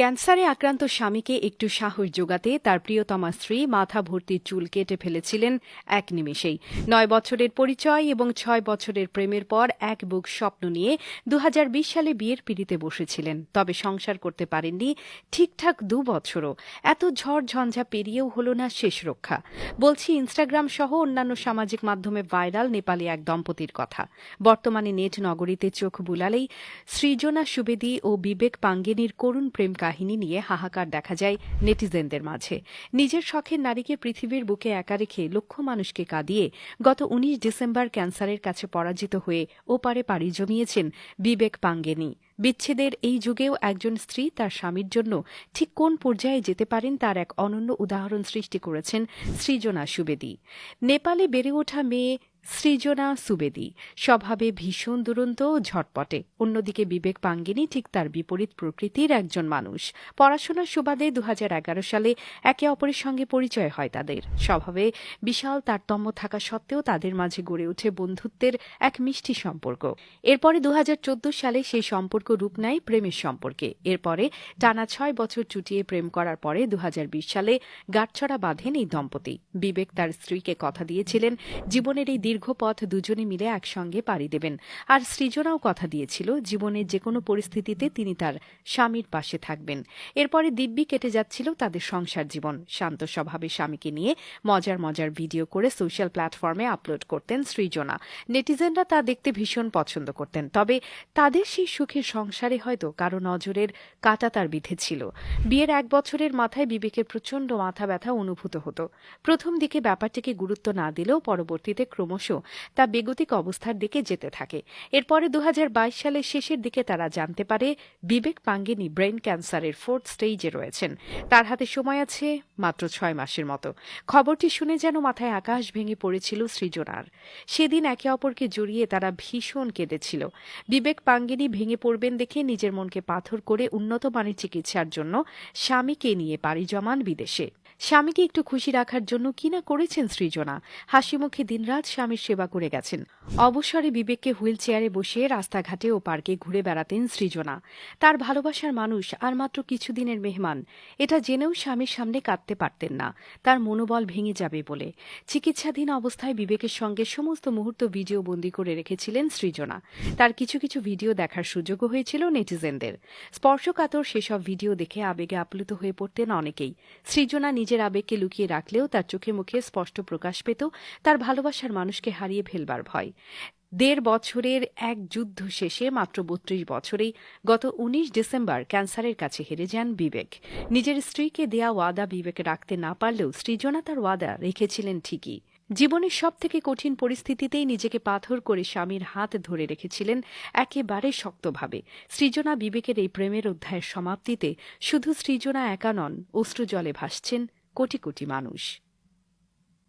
ক্যান্সারে আক্রান্ত স্বামীকে একটু সাহস যোগাতে তার প্রিয়তমা স্ত্রী মাথা ভর্তি চুল কেটে ফেলেছিলেন এক নিমেষেই। নয় বছরের পরিচয় এবং ছয় বছরের প্রেমের পর এক বুক স্বপ্ন নিয়ে দু হাজার বিশ সালে বিয়ের পিড়িতে বসেছিলেন, তবে সংসার করতে পারেননি ঠিকঠাক দু বছরও। এত ঝড় ঝঞ্ঝা পেরিয়েও হল না শেষ রক্ষা। বলছি, ইনস্টাগ্রাম সহ অন্যান্য সামাজিক মাধ্যমে ভাইরাল নেপালি এক দম্পতির কথা। বর্তমানে নেট নগরীতে চোখ বুলালেই সৃজনা সুবেদী ও বিবেক পাঙ্গেনির করুণ প্রেম কাহিনী নিয়ে হাহাকার দেখা যায় নেটিজেনদের মাঝে। নিজের শখের নারীকে পৃথিবীর বুকে একা রেখে লক্ষ মানুষকে কাঁদিয়ে গত উনিশ ডিসেম্বর ক্যান্সারের কাছে পরাজিত হয়ে ওপারে পাড়ি জমিয়েছেন বিবেক পাঙ্গেনি। বিচ্ছেদের এই যুগেও একজন স্ত্রী তার স্বামীর জন্য ঠিক কোন পর্যায়ে যেতে পারেন তার এক অনন্য উদাহরণ সৃষ্টি করেছেন সৃজনা সুবেদী। নেপালে বেড়ে ওঠা মেয়ে সৃজনা সুবেদী। স্বভাবে ভীষণ দুরন্ত ও ঝটপটে। অন্যদিকে বিবেক পাঙ্গিনী ঠিক তার বিপরীত প্রকৃতির একজন মানুষ। পড়াশোনার সুবাদে দু হাজার এগারো সালে একে অপরের সঙ্গে পরিচয় হয় তাদের। স্বভাবে বিশাল তারতম্য থাকা সত্ত্বেও তাদের মাঝে গড়ে ওঠে বন্ধুত্বের এক মিষ্টি সম্পর্ক। এরপরে দু হাজার চোদ্দ সালে সেই সম্পর্ক রূপ নেয় প্রেমের সম্পর্কে। এরপরে টানা ছয় বছর চুটিয়ে প্রেম করার পরে দু হাজার বিশ সালে গাঁটছড়া বাঁধেন এই দম্পতি। বিবেক তার স্ত্রীকে কথা দিয়েছিলেন, জীবনের এই দীর্ঘ পথ দুজনে মিলে একসঙ্গে পাড়ি দেবেন। আর সৃজনাও কথা দিয়েছিল, জীবনের যে কোনো পরিস্থিতিতে তিনি তার স্বামীর পাশে থাকবেন। এরপরে দিব্যি কেটে যাচ্ছিল তাদের সংসার জীবন। শান্ত স্বভাবের স্বামীকে নিয়ে মজার মজার ভিডিও করে সোশ্যাল প্ল্যাটফর্মে আপলোড করতেন সৃজনা। নেটিজেনরা তা দেখতে ভীষণ পছন্দ করতেন, তবে তাদের সেই সুখের সংসারে হয়তো কারও নজরের কাটা তার বিধেছিল বিয়ের এক বছরের মাথায় বিবেকের প্রচণ্ড মাথা ব্যথা অনুভূত হতো। প্রথম দিকে ব্যাপারটিকে গুরুত্ব না দিলেও পরবর্তীতে ক্রমশ তা বেগতিক অবস্থার দিকে যেতে থাকে। এরপরে দু হাজার বাইশ সালের শেষের দিকে তারা জানতে পারে, বিবেক পাঙ্গেনি ব্রেন ক্যান্সারের ফোর্থ স্টেজে রয়েছেন। তার হাতে সময় আছে মাত্র ছয় মাসের মতো। খবরটি শুনে যেন মাথায় আকাশ ভেঙে পড়েছিল সৃজনার সেদিন একে অপরকে জড়িয়ে তারা ভীষণ কেঁদেছিল। বিবেক পাঙ্গেনি ভেঙে পড়বেন দেখে নিজের মনকে পাথর করে উন্নত মানের চিকিৎসার জন্য স্বামীকে নিয়ে পাড়ি জমান বিদেশে। স্বামীকে একটু খুশি রাখার জন্য কিনা করেছেন সৃজনা? হাসি মুখে দিনরাত স্বামীর সেবা করে গেছেন। অবসরে বিবেককে হুইল চেয়ারে বসিয়ে রাস্তাঘাটে ও পার্কে ঘুরে বেড়াতেন সৃজনা। তার ভালোবাসার মানুষ আর মাত্র কিছুদিনের মেহমান। এটা জেনেও স্বামীর সামনে কাঁদতে পারতেন না। তার মনোবল ভেঙে যাবে বলে। চিকিৎসাধীন অবস্থায় বিবেকের সঙ্গে সমস্ত মুহূর্ত ভিডিও বন্দি করে রেখেছিলেন সৃজনা। তার কিছু কিছু ভিডিও দেখার সুযোগও হয়েছিল নেটিজেনদের। স্পর্শকাতর সেসব ভিডিও দেখে আবেগে আপ্লুত হয়ে পড়তেন অনেকেই। সৃজনা নিজের আবেগকে লুকিয়ে রাখলেও তার চোখে মুখে স্পষ্ট প্রকাশ পেত তার ভালোবাসার মানুষকে হারিয়ে ফেলবার ভয়। দেড় বছরের এক যুদ্ধ শেষে মাত্র বত্রিশ বছরেই গত উনিশ ডিসেম্বর ক্যান্সারের কাছে হেরে যান বিবেক। নিজের স্ত্রীকে দেয়া ওয়াদা বিবেক রাখতে না পারলেও সৃজনা তার ওয়াদা রেখেছিলেন ঠিকই। জীবনের সব থেকে কঠিন পরিস্থিতিতেই নিজেকে পাথর করে স্বামীর হাত ধরে রেখেছিলেন একেবারে শক্তভাবে। সৃজনা বিবেকের এই প্রেমের অধ্যায়ের সমাপ্তিতে শুধু সৃজনা একা নন, অশ্রুজলে ভাসছেন কোটি কোটি মানুষ।